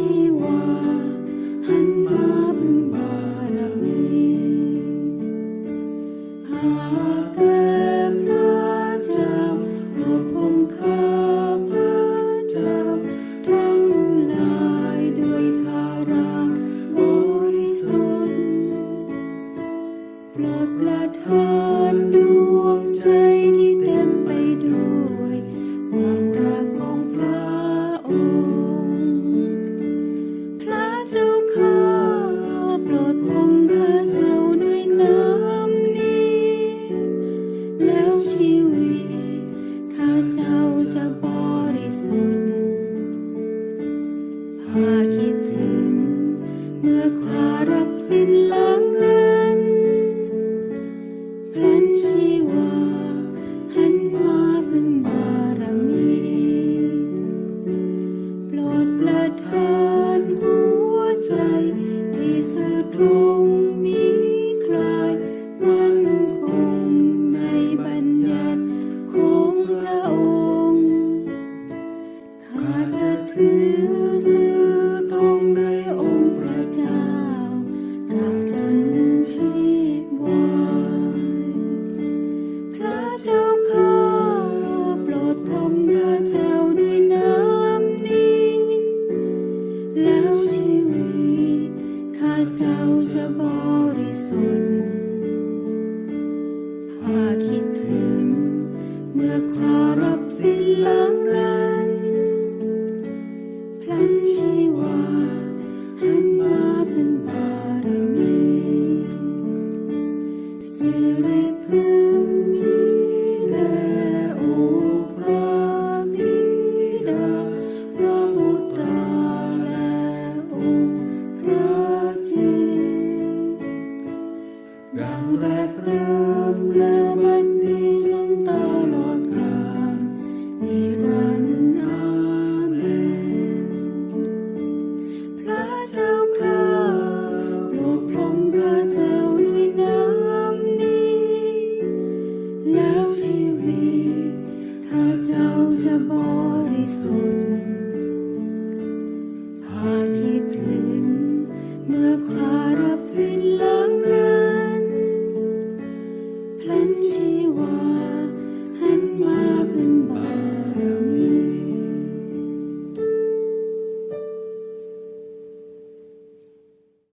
ชีวา หันฟ้าพึ่งบา จะบริสุทธิ์พาคิดถึง เมื่อครารับสิ้นลา ถือซื้อตรงในองค์พระเจ้าตรับจนชีพไว้พระเจ้าข้าโปรดพรมพระเจ้าด้วยน้ำนี้ แล้วชีวิข้าเจ้าจะบริสุทธิ์พาคิดถึ 痕迹 amor y su